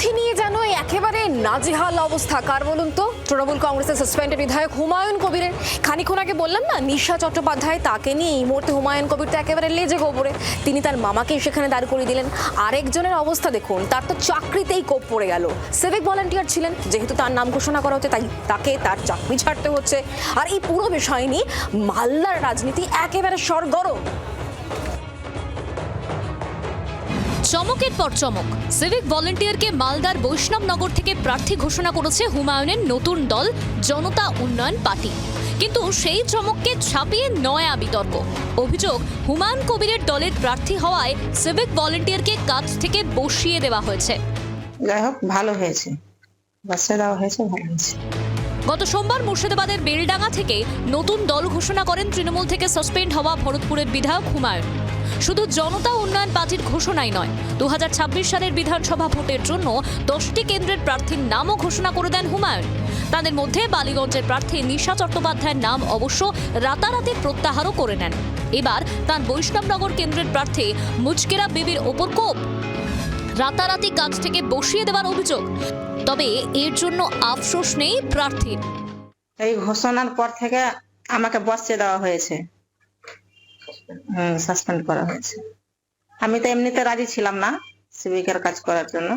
প্রার্থী নিয়ে যেন একেবারে নাজেহাল অবস্থা। কার বলুন তো? তৃণমূল কংগ্রেসের সাসপেন্ডেড বিধায়ক হুমায়ুন কবিরের। খানিক্ষণ আগে বললাম না, নিশা চট্টোপাধ্যায় তাকে নিয়ে এই মুহূর্তে হুমায়ুন কবির তো একেবারে লেজে গোবরে। তিনি তার মামাকেই সেখানে দাঁড় করিয়ে দিলেন। আরেকজনের অবস্থা দেখুন, তার তো চাকরিতেই কোপ পড়ে গেল। সিভিক ভলান্টিয়ার ছিলেন, যেহেতু তার নাম ঘোষণা করা হচ্ছে, তাই তাকে তার চাকরি ছাড়তে হচ্ছে। আর এই পুরো বিষয় নিয়ে মালদার রাজনীতি একেবারে সরগরম। চমকের পর চমক। সিভিক ভলেন্টিয়ারকে মালদার বৈষ্ণবনগর থেকে প্রার্থী ঘোষণা করেছে হুমায়ুনের নতুন দল জনতা উন্নয়ন পার্টি। কিন্তু সেই চমককে ছাপিয়ে নয়া বিতর্ক। অভিযোগ হুমায়ুন কবিরের দলের প্রার্থী হওয়ায় সিভিক ভলেন্টিয়ারকে কাজ থেকে বসিয়ে দেওয়া হয়েছে। যাই হোক ভালো হয়েছে। বাচ্চা দেওয়া হয়েছে ভালো হয়েছে। গত সোমবার মুর্শিদাবাদের বেলডাঙ্গা থেকে নতুন দল ঘোষণা করেন তৃণমূল থেকে সাসপেন্ড হওয়া ভরতপুরের বিধায়ক হুমায়ুন। শুধু জনতা উন্নয়ন পার্টির ঘোষণাই নয়। দু সালের বিধানসভা ভোটের জন্য দশটি কেন্দ্রের প্রার্থীর নামও ঘোষণা করে দেন হুমায়ুন। তাদের মধ্যে বালিগঞ্জের প্রার্থী নিশা চট্টোপাধ্যায়ের নাম অবশ্য রাতারাতি প্রত্যাহারও করে নেন। এবার তার বৈষ্ণবনগর কেন্দ্রের প্রার্থী মুচকেরা বিবির ওপর কোপ। রাতারাতি কাজ থেকে বসিয়ে দেওয়ার অভিযোগ। তবে এর জন্য আফসোস নেই প্রার্থীর। এই ঘোষণার পর থেকে আমাকে বসে দেওয়া হয়েছে। সাসপেন্ড করা হয়েছে। আমি তো এমনিতে রাজি ছিলাম না সিভিকের কাজ করার জন্য।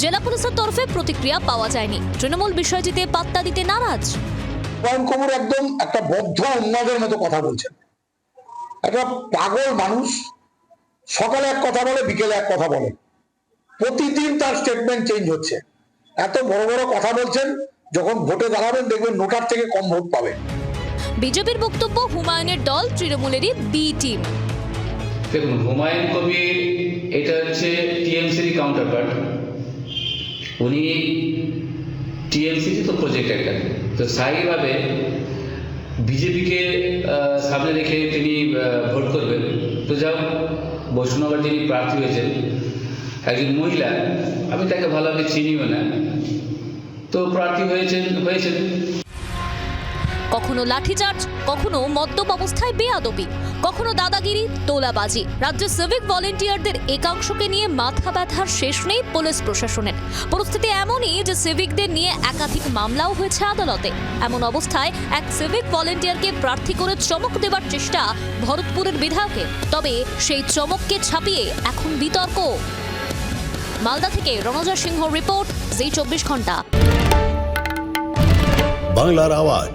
জেলা পুলিশের তরফে প্রতিক্রিয়া পাওয়া যায়নি। তৃণমূল বিষয়টিতে পাত্তা দিতে নারাজ। কবির একদম একটা বদ্ধ উন্মাদের মতো কথা বলছেন। একটা পাগল মানুষ সকালে এক কথা বলে বিকেলে এক কথা বলে। প্রতিদিন তার স্টেটমেন্ট চেঞ্জ হচ্ছে। এত বড় বড় কথা বলছেন যখন ভোটে দাঁড়াবেন দেখবেন নোটার থেকে কম ভোট পাবেন। বিজেপির বক্তব্য হুমায়ুনের দল, তৃণমূলেরই বি টিম দেখুন, হুমায়ুন কবির, এটা হচ্ছে টিএমসির কাউন্টার পার্ট উনি টিএমসির তো প্রজেক্ট একটা তো স্থায়ীভাবে বিজেপিকে সামনে রেখে তিনি ভোট করবেন। তো যাও বৈষ্ণবের যিনি প্রার্থী হয়েছেন, একজন মহিলা, আমি তাকে ভালোভাবে চিনিও না। তো প্রার্থী হয়েছেন হয়েছেন। কখনো লাঠিচার্জ, কখনো মদ্যপ অবস্থায় বেয়াদবি কখনো দাদাগিরি, তোলাবাজি। রাজ্যের সিভিক ভলেন্টিয়ারদের একাংশকে নিয়ে মাথা ব্যথার শেষ নেই পুলিশ প্রশাসনের। পরিস্থিতি এমনই যে সিভিকদের নিয়ে একাধিক মামলাও হয়েছে আদালতে। এমন অবস্থায় এক সিভিক ভলেন্টিয়ারকে প্রার্থী করে চমক দেবার চেষ্টা ভরতপুরের বিধায়কের তবে সেই চমককে ছাপিয়ে এখন বিতর্ক। মালদা থেকে রণজা সিংহ রিপোর্ট, জি চব্বিশ ঘণ্টা। বাংলার আওয়াজ।